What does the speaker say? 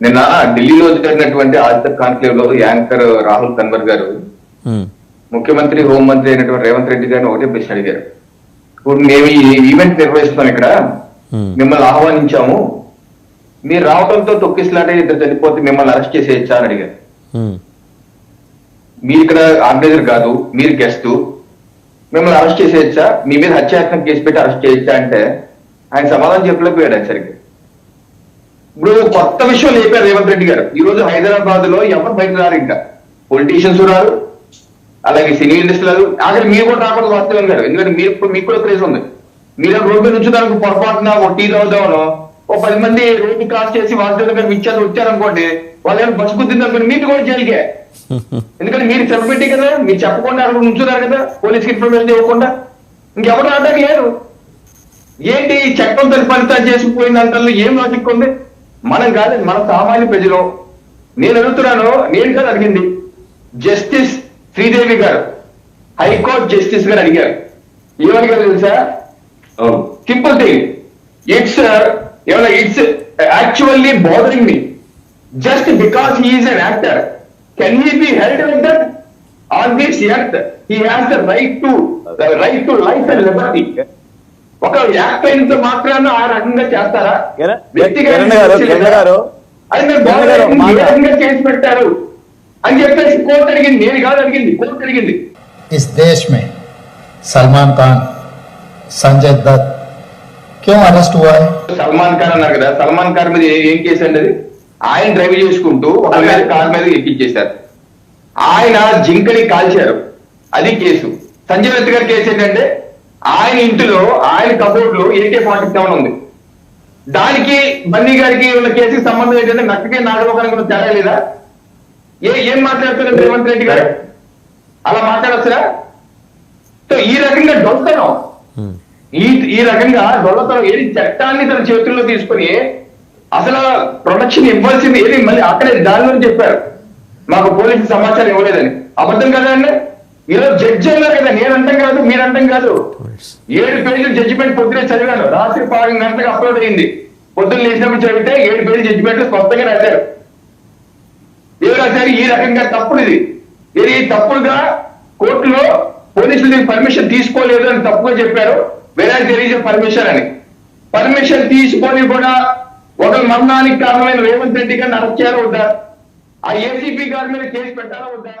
నిన్న ఢిల్లీలో జరిగినటువంటి ఆదిత్య కాన్క్లేవ్లో యాంకర్ రాహుల్ కన్వర్ గారు ముఖ్యమంత్రి హోంమంత్రి అయినటువంటి రేవంత్ రెడ్డి గారిని ఒకటే ప్రశ్న అడిగారు. ఇప్పుడు మేము ఈ ఈవెంట్ నిర్వహిస్తాం ఇక్కడ. మిమ్మల్ని ఆహ్వానించాము. మీరు రావడంతో తొక్కిసలాటే ఇద్దరు చనిపోతే మిమ్మల్ని అరెస్ట్ చేసేయచ్చా అని అడిగారు. మీరు ఇక్కడ ఆర్గనైజర్ కాదు మీరు గెస్ట్. మిమ్మల్ని అరెస్ట్ చేసేయచ్చా? మీ మీద హత్యాయత్నం కేసు పెట్టి అరెస్ట్ చేయొచ్చా అంటే ఆయన సమాధానం చెప్పలేకపోయాడు ఆయన సరిగ్గా. ఇప్పుడు కొత్త విషయం లేపారు రేవంత్ రెడ్డి గారు. ఈ రోజు హైదరాబాద్లో ఎవరు బయట రారు ఇంకా? పొలిటీషియన్స్ రారు అలాగే సినీ ఇండస్ట్రీలు ఆఖరి మీరు కూడా రాకూడదు వాస్తవం గారు ఎందుకంటే మీరు మీకు కూడా క్రేజ్ ఉంది. మీరు రోడ్డు నుంచి దానికి పొరపాటున ఓ టీ తాగుదామనో ఓ పది మంది రోడ్డు క్రాస్ చేసి వాసుదేవ్ గారు ఇచ్చారు వచ్చారనుకోండి వాళ్ళు ఏమైనా బస్సు గుద్దింది అనుకోండి మీకు కూడా జైలుకే. ఎందుకంటే మీరు సెలబ్రిటీ కదా మీరు చెప్పకుండా అక్కడ ఉంచున్నారు కదా పోలీస్కి ఇన్ఫర్మేషన్ ఇవ్వకుండా. ఇంకెవరు ఆడడానికి లేరు. ఏంటి ఈ చట్టం తన ఫలితాలు చేసిపోయిందంటే ఏం లాజిక్ ఉంది? మనం కాదు మన సామాన్య ప్రజలు. నేను అడుగుతున్నాను నేను కాదు అడిగింది. జస్టిస్ శ్రీదేవి గారు హైకోర్టు జస్టిస్ గారు అడిగారు. ఏమడిగారు తెలుసా? Simple thing. ఇట్స్ ఏమన్నా it's actually bothering me just because he's an actor can he be held like that on this earth he has the right to right to life and liberty ఒక act అయినంత మాత్రాన ఆ రకంగా చేస్తారా కిరణ్- వ్యక్తిగత కిరణ్ గారు, సమస్యలు కిరణ్ కదా. గారు. అది మీరు కిరణ్ గారు, బాగా మాట- ఏ రకంగా చేసి పెట్టారు అని చెప్పేసి కోర్టు అడిగింది నేను కాదు అడిగింది కోర్టు అడిగింది इस देश में सलमान खान संजय दत्त क्यों अरेस्ट हुआ है సల్మాన్ ఖాన్ అన్నారు కదా సల్మాన్ ఖాన్ మీద ఏ- ఏం కేసు అండి అది ఆయన డ్రైవ్ చేసుకుంటూ ఒక మీద కార్ మీద ఎక్కించేశారు ఆయన జింకని కాల్చారు అది కేసు సంజయ్ దత్ గారి కేసు ఏంటంటే ఆయన ఇంటిలో ఆయన కబోర్డ్లో ఏకే ఫార్టీ సెవెన్ ఉంది. దానికి బన్నీ గారికి ఉన్న కేసుకి సంబంధం ఏంటంటే నక్కకి నాగలోకానికి ఉన్న తేడా లేదా? ఏ ఏం మాట్లాడుతున్నారు రేవంత్ రెడ్డి గారు? అలా మాట్లాడొచ్చురా? సో ఈ రకంగా డొల్తనం ఈ ఈ రకంగా దొల్లతనం ఏది చట్టాన్ని తన చేతుల్లో తీసుకుని అసలు ప్రొటెక్షన్ ఇవ్వాల్సింది ఏది? మళ్ళీ అక్కడే దానిలో చెప్పారు. మాకు పోలీసు సమాచారం ఇవ్వలేదని. అబద్ధం కదా అండి? ఈరోజు జడ్జి అన్నారు కదా నేను అంటాం కాదు మీరు అంటాం కాదు. ఏడు పేజీలు జడ్జిమెంట్ పొద్దునే చదివాను. రాత్రి పాడు గంటలకు అప్లోడ్ అయింది. పొద్దున్న లేచినప్పుడు చదివితే ఏడు పేజీలు జడ్జిమెంట్ స్పష్టంగా రాశారు. ఏం రాశారు? ఈ రకంగా తప్పుడు ఇది. ఇది తప్పుడుగా కోర్టులో పోలీసులు దీనికి పర్మిషన్ తీసుకోలేదు అని తప్పుగా చెప్పారు. వేరే తెలియజే పర్మిషన్ అని. పర్మిషన్ తీసుకొని కూడా ఒక మరణానికి కారణమైన రేవంత్ రెడ్డి గారిని అరెస్ట్ చేయాలా వద్దా? ఆ ఏసీపీ గారి మీద కేసు పెట్టాలా వద్దా?